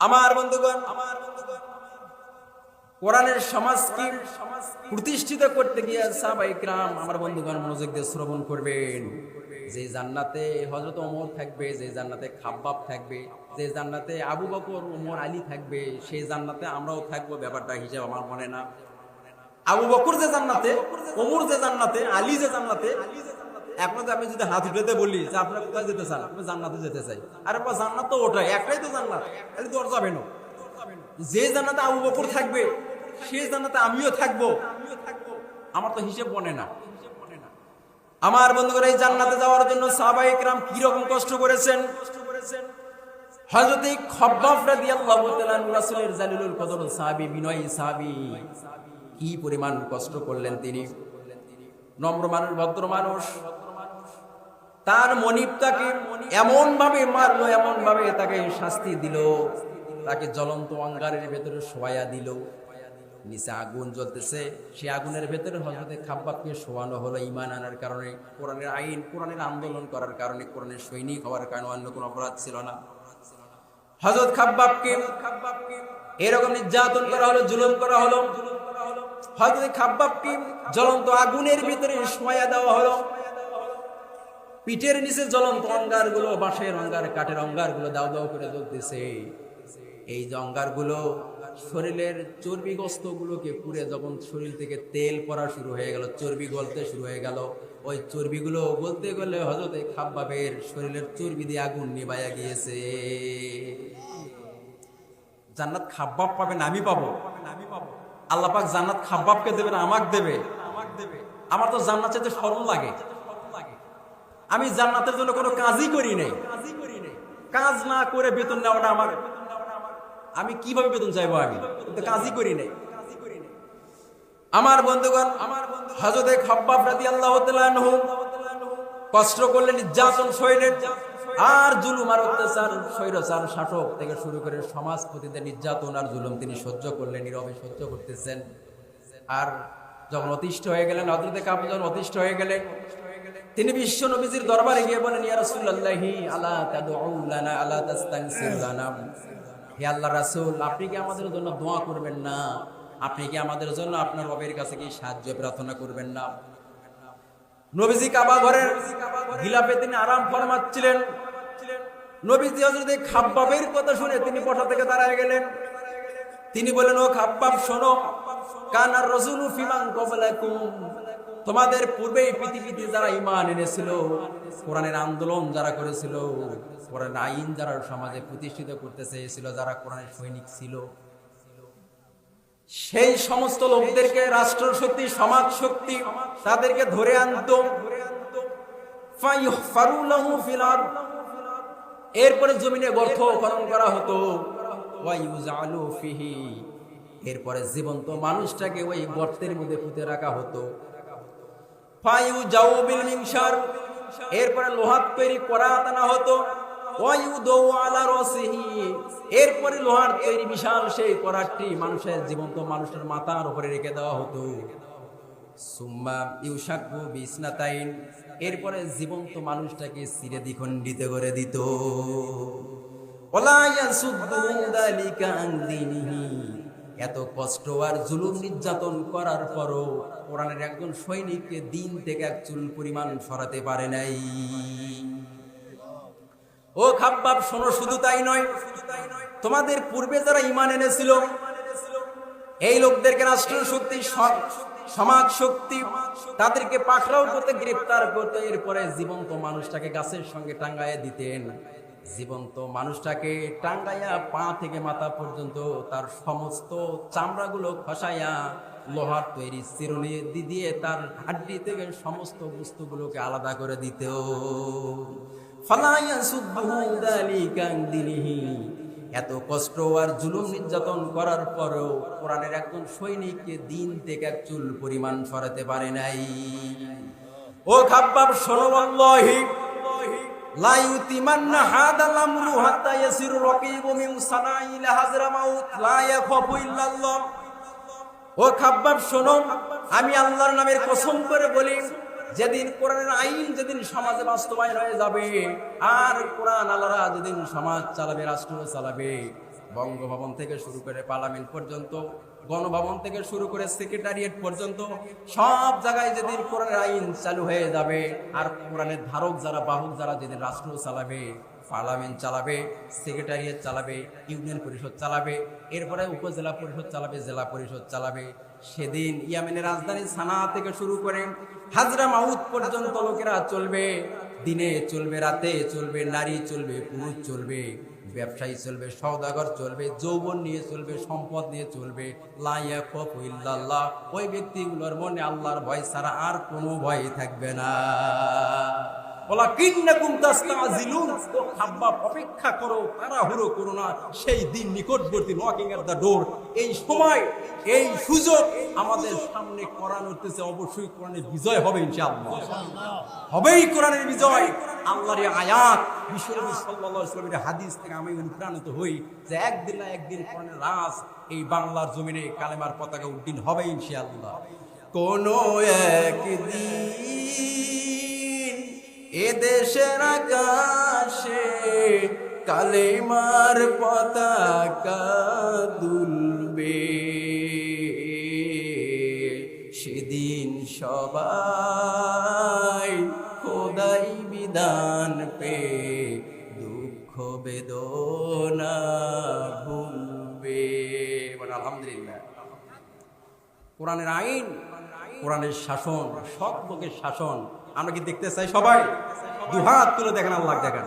আমার বন্ধুগণ আমার বন্ধুগণ কোরআনের সমাজকে প্রতিষ্ঠিত করতে গিয়ে সাহাবাই গ্রাম আমার বন্ধুগণ মনোযোগ দিয়ে শ্রবণ করবেন। যে জান্নাতে হজরত ওমর থাকবে, যে জান্নাতে খাব্বাব থাকবে, যে জান্নাতে আবু বকর, ওমর আলী থাকবে সেই জান্নাতে আমরাও থাকব, ব্যাপারটা হিসাব আমার মনে না। আবু বকর যে জান্নাতে, ওমর যে জান্নাতে, আলী যে জান্নাতে এখন তো আমি যদি হাত উঠাতে বলি যে আপনার কোথায় যেতে চান? আপনি জান্নাতে যেতে চাই। আরে বা জান্নাত তো ওটাই, একটাই তো জান্নাত। তোর যাবে না যে জান্নাতে আবু বকর থাকবে সেই জান্নাতে আমিও থাকব। আমার তো হিসেব বনে না। আমার বন্ধুরা, এই জান্নাতে যাওয়ার জন্য সাহাবাই একরাম কি রকম কষ্ট করেছেন? হযরত খব্বাব রাদিয়াল্লাহু তাআলা রাসূলের জালিলুল কদর, সাহাবী, বিনয়ী সাহাবী, কি পরিমাণ কষ্ট করলেন তিনি। নম্র মানুষ, ভদ্র মানুষ। তার মনিবটাকে এমন ভাবে মারলো এমন ভাবে তাকে শাস্তি দিল। তাকে জ্বলন্ত অঙ্গারের ভেতরে শোয়া দিল। নিচে আগুন জ্বলতেছে। সে আগুনের ভেতরে হজরতে খাব্বাবকে শোয়ানো হলো ইমান আনার কারণে, কোরআনের আইন, কোরআনের আন্দোলন করার কারণে, কোরআনের সৈনিক হওয়ার কারণে অন্য কোনো অপরাধ ছিল না। হজরত খাব্বাবকে এরকম নির্যাতন করা হলো, জুলুম করা হলো। হজরত খাব্বাবকে জ্বলন্ত আগুনের ভিতরে শোয়া দেওয়া হলো। পিঠের নিচে জ্বলন্ত অঙ্গারগুলো বাঁশের অঙ্গার, কাঠের অঙ্গারগুলো দাও দাও করে জ্বলতেছে। এই যে অঙ্গারগুলো শরীরের চর্বিগ্রস্ত গুলোকে পুড়ে যখন শরীর থেকে তেল পড়া শুরু হয়ে গেল, চর্বি গলতে শুরু হয়ে গেল, ওই চর্বিগুলো বলতে গেলে হজরতে খাব্বাবের শরীরের চর্বি দিয়ে আগুন নিবাইয়া গিয়েছে। জান্নাত খাব্বাব পাবেন আমি পাবো আমি পাবো। আল্লাহ পাক জান্নাত খাব্বাবকে দেবেন আমাক দেবে আমাক দেবে। আমার তো জান্নাত চাইতে সরল লাগে। আমি জান্নাতের জন্য কোনো কাজই করি নাই। কাজ না করে বেতন নেওয়াটা আমার। আমি কীভাবে বেতন চাইব আমি কাজই করি নাই। আমার বন্ধুগণ আমার হজরতে খাব্বাব রাদিয়াল্লাহু তাআলা আনহু কষ্ট করলেন নির্যাতন শৈলেন আর জুলুম আর অত্যাচার, স্বৈরাচার, শাসক থেকে শুরু করে সমাজপতিদের নির্যাতন আর জুলুম তিনি সহ্য করলেন, নীরবে সহ্য করতেছেন। আর যখন অতিষ্ঠ হয়ে গেলেন হজরতে কাপ যখন অতিষ্ঠ হয়ে গেলেন তিনি বিশ্ব নবীজির দরবারে গিয়ে বলেন, ইয়া রাসূলুল্লাহি, আলা তাদউ লানা, আলা তাস্তানসির লানা? হে আল্লাহ রাসূল, আপনি কি আমাদের জন্য দোয়া করবেন না? আপনি কি আমাদের জন্য আপনার রবের কাছে কি সাহায্য, প্রার্থনা করবেন না? নবীজি কাবা ঘরের গিলাপে তিনি আরাম ফরমাচ্ছিলেন। নবীজি হযরত খাব্বাবের কথা শুনে তিনি পথা থেকে দাঁড়ায় গেলেন। তিনি বলেন ও খাব্বাব, শোনো। কানার রাসূলু ফিমান ক্বাবলাকুম তোমাদের পূর্বেই পৃথিবীতে যারা ইমান এনেছিল, কোরআনের আন্দোলন যারা করেছিল কোরআন আইন যারা সমাজে প্রতিষ্ঠিত করতে চেয়েছিল, যারা কোরআনের সৈনিক ছিল, সেই সমস্ত লোকদেরকে রাষ্ট্র শক্তি সমাজ শক্তি তাদেরকে ধরে আনত। এরপরে জমিনে গর্ত খনন করা হতো। এরপরে জীবন্ত মানুষটাকে ওই গর্তের মধ্যে পুঁতে রাখা হতো। ফায়ু জাউবিল মিনশার। এরপরে লোহার তৈরি করা আনা হতো। এরপরে লোহার তৈরি বিশাল সেই করারটি মানুষের জীবন্ত মানুষের মাথার উপরে রেখে দেওয়া হতো। এরপরে জীবন্ত মানুষটাকে সিরে দ্বিখণ্ডিত করে দিত। ওলা ইয়াসুদ্দু যালিকা আন দীনিহি। এত কষ্ট আর জুলুম নির্যাতন করার পরও কোরআনের একজন সৈনিককে দিন থেকে এক চুল পরিমাণ সরাতে পারে নাই। ও খাব্বাব, শোনো, শুধু তাই নয়, তোমাদের পূর্বে যারা ইমান এনেছিল, এই লোকদেরকে রাষ্ট্র শক্তি সমাজ শক্তি তাদেরকে পাকড়াও করতে গ্রেফতার করতে, এরপরে জীবন্ত মানুষটাকে গাছের সঙ্গে টাঙ্গাইয়া দিতেন। জীবন্ত মানুষটাকে টাঙ্গাইয়া পা থেকে মাথা পর্যন্ত তার সমস্ত চামড়াগুলো খসাইয়া লোহার তৈরি চিরুনি দিয়ে তার হাড্ডি থেকে সমস্ত বস্তুগুলোকে আলাদা করে দিত। এত কষ্ট আর জুলুম নির্যাতন করার পরেও কোরআনের একজন সৈনিককে দিন থেকে এক চুল পরিমাণ সরাতে পারে নাই ও খাব্বাব, শোনো ও খাব্বাব, শোনো, আমি আল্লাহর নামের কসম করে বলি, যেদিন কোরআনের আইন যেদিন সমাজে বাস্তবায়ন হয়ে যাবে, আর কোরআন আল্লাহরা যেদিন সমাজ চালাবে, রাষ্ট্র চালাবে বঙ্গভবন থেকে শুরু করে পার্লামেন্ট পর্যন্ত, গণভবন থেকে শুরু করে সেক্রেটারিয়েট পর্যন্ত সব জায়গায় যেদিন কোরআনের আইন চালু হয়ে যাবে আর কোরআনের ধারক যারা, বাহক যারা যেদিন রাষ্ট্র চালাবে, পার্লামেন্ট চালাবে, সেক্রেটারিয়েট চালাবে, ইউনিয়ন পরিষদ চালাবে, এরপরে উপজেলা পরিষদ চালাবে, জেলা পরিষদ চালাবে, সেদিন ইয়ামেনের রাজধানী সানা থেকে শুরু করে হাজরা মাউদ পর্যন্ত লোকেরা চলবে। দিনে চলবে রাতে চলবে, নারী চলবে, পুরুষ চলবে, ব্যবসায়ী চলবে সৌদাগর চলবে, যৌবন নিয়ে চলবে, সম্পদ নিয়ে চলবে। লাইয়া ওই ব্যক্তিগুলোর মনে আল্লাহর ভয় ছাড়া আর কোনো ভয় থাকবে না। বলা অপেক্ষা করো করো না। সেই দিন নিকটবর্তী ডোর এই সময়, এই সুযোগ আমাদের সামনে অবশ্যই বিজয় হবেই বিজয়। আয়াত হাদিস থেকে আমি অনুপ্রাণিত হই যে একদিন না একদিন কোরআনের রাজ এই বাংলার জমিনে কালেমার পতাকা উদ্দিন হবে ইনশাআল্লাহ। কোন একদিন এ দেশের আকাশে কালেমার পতাকা দুলবে। সেদিন সবাই খোদাই বিধান পে দুঃখ বেদনা ভুলবে। মানে আলহামদুলিল্লাহ। কোরআনের আইন, কোরআনের শাসন, সব লোকের শাসন আমরা কি দেখতে চাই সবাই? দুহাত তুলে দেখেন আল্লাহ দেখেন।